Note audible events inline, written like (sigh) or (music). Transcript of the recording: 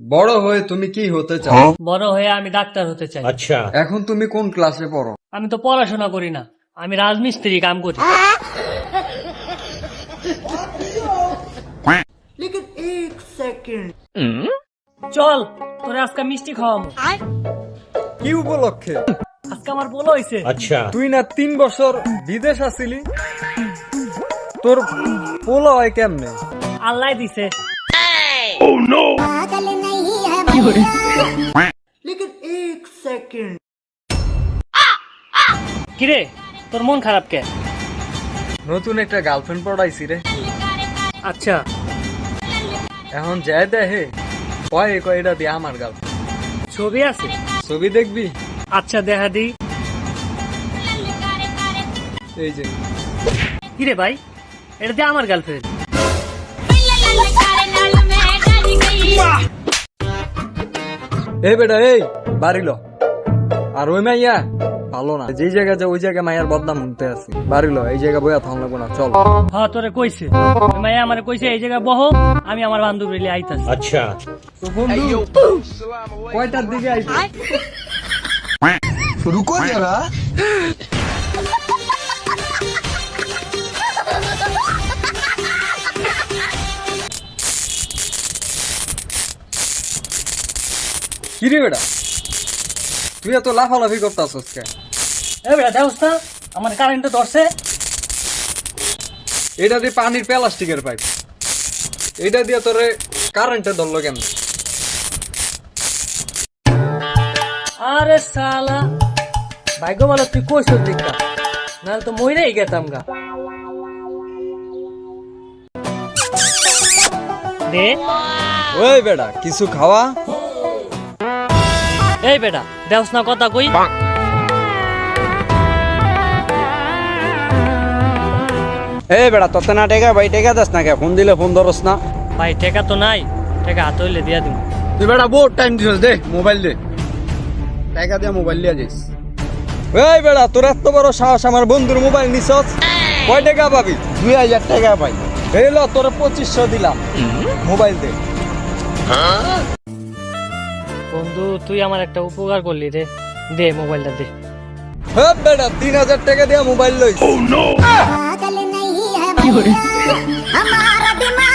বড় হয়ে তুমি কি হতে চাও? বড় হয়ে আমি ডাক্তার হতে চাই। আচ্ছা। এখন তুমি কোন ক্লাসে পড়ো? আমি তো পড়াশোনা করি না। আমি রাজমিস্ত্রি কাম করি। চল তোরে আজকে মিষ্টি খাওয়াম কি উপলক্ষে? আজকে আমার বলো হয়েছে তুই না তিন বছর বিদেশ আছিলি তোর পোলা হয় কেমনে? আল্লাহ দিছে। কিরে। তোর মন খারাপ কে? নতুন একটা গার্লফ্রেন্ড পড়াইছি রে। আচ্ছা। এখন যাই দেখে কয় কয় এটা দিয়ে আমার গার্লফ্রেন্ড। ছবি আছে? ছবি দেখবি? আচ্ছা দেখা দি। এই যে। কিরে ভাই এটা দিয়ে আমার গার্লফ্রেন্ড। এই বেটা এই বাড়িল আর ওই মাইয়া ভালো না। যে জায়গায় যে ওই জায়গায় মায়ের বদনাম শুনতে আছি। বাড়িল এই জায়গা বইয়া থাম লাগবো না চল। হ্যাঁ তোরে কইছে। মাইয়া আমারে কইছে এই জায়গায় বহ আমি আমার বান্ধবী লিয়ে আইতাছি। তো বন্ধু কয়টার দিকে আইছো (laughs) কিরে বেটা? তুই এত লাফালাফি করতাছস কে এ বেটা দেখছ না আমার কারেন্টে ধরছে। এটা দিয়ে পানির প্লাস্টিকের পাইপ এটা দিয়ে তোরে কারেন্টে ধরলো কেন আরে সালা ভাগ্য বলো তুই কইছ দিকটা। নাহলে তো মইরাই গেতাম গা। দে। ওই বেটা কিছু খাওয়া? এই বেটা দেওস না কথা কই। এই বেটা তত না টেকা ভাই টেকা দাস না কে? ফোন দিলে ফোন ধরস না। ভাই টেকা তো নাই টেকা হাত হইলে দিয়া দিম। তুই বেড়া বহুত টাইম দিছস দে মোবাইল দে। টাকা দিয়া মোবাইল লিয়া যাইস। ওই বেটা তোর এত বড় সাহস আমার বন্ধুর মোবাইল নিছস? কয় টাকা পাবি? দুই হাজার টাকা পাই এই ল তোর পঁচিশশো দিলাম। মোবাইল দে। বন্ধু তুই আমার একটা উপকার করলি রে দে মোবাইলটা দে হ্যাঁ বেটা তিন হাজার টাকা দিয়ে মোবাইল লইস पागल नहीं है भैया हमारा दिमाग